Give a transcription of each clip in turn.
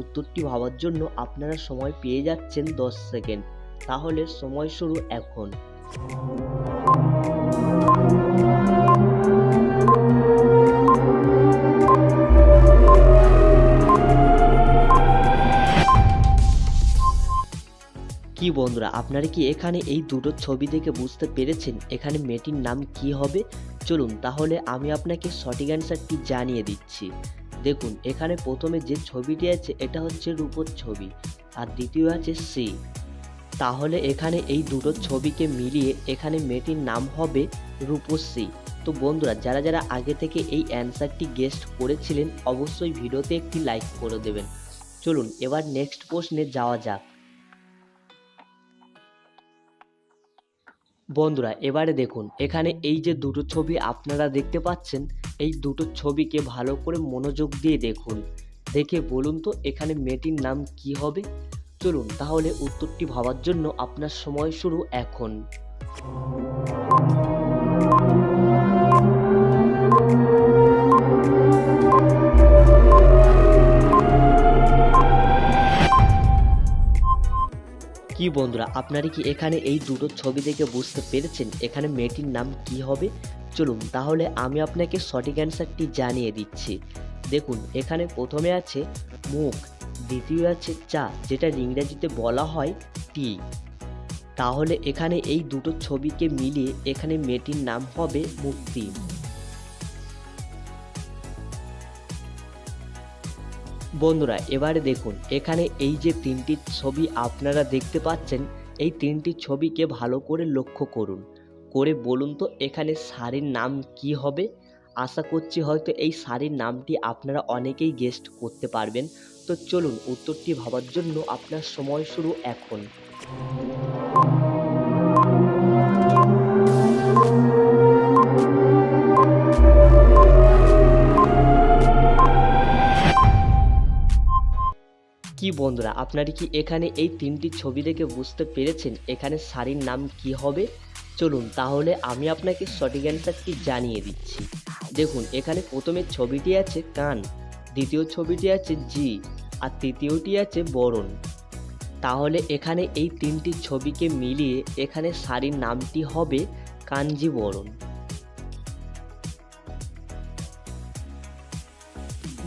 উত্তরটি ভাবার জন্য আপনারা সময় পেয়ে যাচ্ছেন দশ সেকেন্ড। তাহলে সময় শুরু এখন। কি বন্ধুরা, আপনারা কি এখানে এই দুটো ছবি দেখে বুঝতে পেরেছেন এখানে মেয়েটির নাম কি হবে? চলুন, তাহলে আমি আপনাকে সঠিক অ্যান্সারটি জানিয়ে দিচ্ছি। দেখুন, এখানে প্রথমে যে ছবিটি আছে, এটা হচ্ছে রূপোর ছবি, আর দ্বিতীয় আছে সি। তাহলে এখানে এই দুটো ছবিকে মিলিয়ে এখানে মেয়েটির নাম হবে রূপশ্রী তো বন্ধুরা, যারা যারা আগে থেকে এই অ্যান্সারটি গেস্ট করেছিলেন, অবশ্যই ভিডিওতে একটি লাইক করে দেবেন। চলুন, এবার নেক্সট প্রশ্নে যাওয়া যাক। বন্ধুরা, এবারে দেখুন, এখানে এই যে দুটো ছবি আপনারা দেখতে পাচ্ছেন, এই দুটো ছবিকে ভালো করে মনোযোগ দিয়ে দেখুন। দেখে বলুন তো, এখানে মেয়েটির নাম কি হবে? চলুন তাহলে উত্তরটি ভাবার জন্য আপনার সময় শুরু এখন। কি বন্ধুরা, আপনারা কি এখানে এই দুটো ছবি দেখে বুঝতে পেরেছেন এখানে মেয়েটির নাম কি হবে? চলুন তাহলে আমি আপনাকে সঠিক অ্যান্সারটি জানিয়ে দিচ্ছি। দেখুন, এখানে প্রথমে আছে মুখ, দ্বিতীয় আছে চা, যেটা ইংরেজিতে বলা হয় টি। তাহলে এখানে এই দুটো ছবিকে মিলিয়ে এখানে মেয়েটির নাম হবে মুক্তি। বন্ধুরা, এবারে দেখুন, এখানে এই যে তিনটি ছবি আপনারা দেখতে পাচ্ছেন, এই তিনটি ছবিকে ভালো করে লক্ষ্য করুন। করে বলুন তো, এখানে শাড়ির নাম কি হবে? আশা করছি হয়তো এই শাড়ির নামটি আপনারা অনেকেই গেস্ট করতে পারবেন। তো চলুন, উত্তরটি ভাবার জন্য আপনার সময় শুরু এখন। কি বন্ধুরা, আপনারা কি এখানে এই তিনটি ছবি দেখে বুঝতে পেরেছেন এখানে শাড়ির নাম কি হবে? চলুন তাহলে আমি আপনাকে সঠিক অ্যান্সারটি জানিয়ে দিচ্ছি। দেখুন, এখানে প্রথমে ছবিটি আছে কান, দ্বিতীয় ছবিটি আছে জি, আর তৃতীয়টি আছে বরণ। তাহলে এখানে এই তিনটি ছবিকে মিলিয়ে এখানে শাড়ির নামটি হবে কাঞ্জিবরণ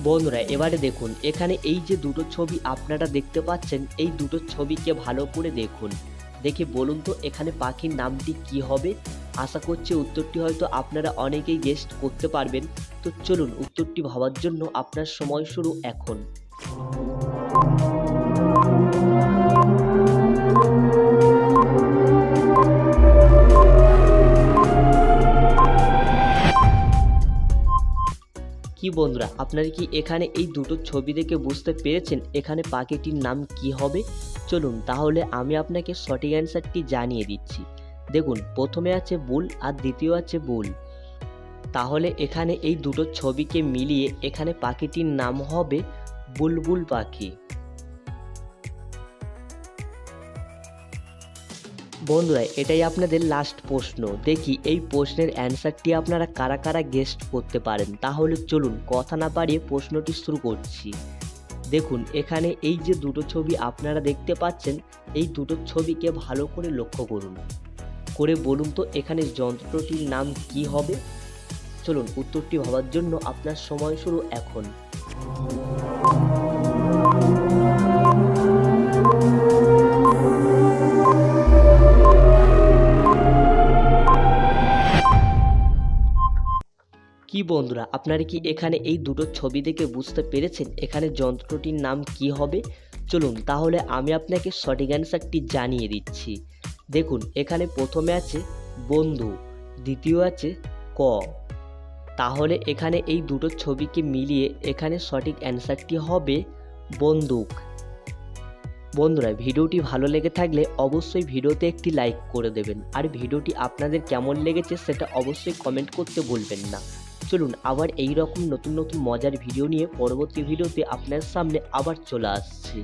বন্ধুরা, এবারে দেখুন, এখানে এই যে দুটো ছবি আপনারা দেখতে পাচ্ছেন, এই দুটো ছবিকে ভালো করে দেখুন। দেখে বলুন তো, এখানে পাখির নামটি কি হবে? আশা করছি উত্তরটি হয়তো আপনারা অনেকেই গেস্ট করতে পারবেন। তো চলুন, উত্তরটি ভাবার জন্য আপনার সময় শুরু এখন। কি বন্ধুরা, আপনারা কি এখানে এই দুটো ছবি দেখে বুঝতে পেরেছেন এখানে পাখিটির নাম কি হবে? চলুন তাহলে আমি আপনাকে সঠিক অ্যান্সারটি জানিয়ে দিচ্ছি। দেখুন, প্রথমে আছে বুল আর দ্বিতীয় আছে বুল। তাহলে এখানে এই দুটো ছবিকে মিলিয়ে এখানে পাখিটির নাম হবে বুলবুল পাখি। বন্ধুরা, এটাই আপনাদের লাস্ট প্রশ্ন। দেখি, এই প্রশ্নের অ্যান্সারটি আপনারা কারা কারা গেস্ট করতে পারেন? তাহলে চলুন, কথা না পারিয়ে প্রশ্নটি শুরু করছি। দেখুন, এখানে এই যে দুটো ছবি আপনারা দেখতে পাচ্ছেন, এই দুটো ছবিকে ভালো করে লক্ষ্য করুন। করে বলুন তো, এখানে যন্ত্রটির নাম কি হবে? চলুন, উত্তরটি ভাবার জন্য আপনার সময় শুরু এখন। কি বন্ধুরা, আপনারা কি এখানে এই দুটো ছবি দেখে বুঝতে পেরেছেন এখানে যন্ত্রটির নাম কি হবে? চলুন তাহলে আমি আপনাকে সঠিক অ্যান্সারটি জানিয়ে দিচ্ছি। দেখুন, এখানে প্রথমে আছে বন্ধু, দ্বিতীয় আছে ক। তাহলে এখানে এই দুটো ছবিকে মিলিয়ে এখানে সঠিক অ্যান্সারটি হবে বন্দুক। বন্ধুরা, ভিডিওটি ভালো লেগে থাকলে অবশ্যই ভিডিওতে একটি লাইক করে দেবেন। আর ভিডিওটি আপনাদের কেমন লেগেছে সেটা অবশ্যই কমেন্ট করতে ভুলবেন না। চলুন আবার এই রকম নতুন নতুন মজার ভিডিও নিয়ে পরবর্তী ভিডিওতে আপনার সামনে আবার চলে আসছি।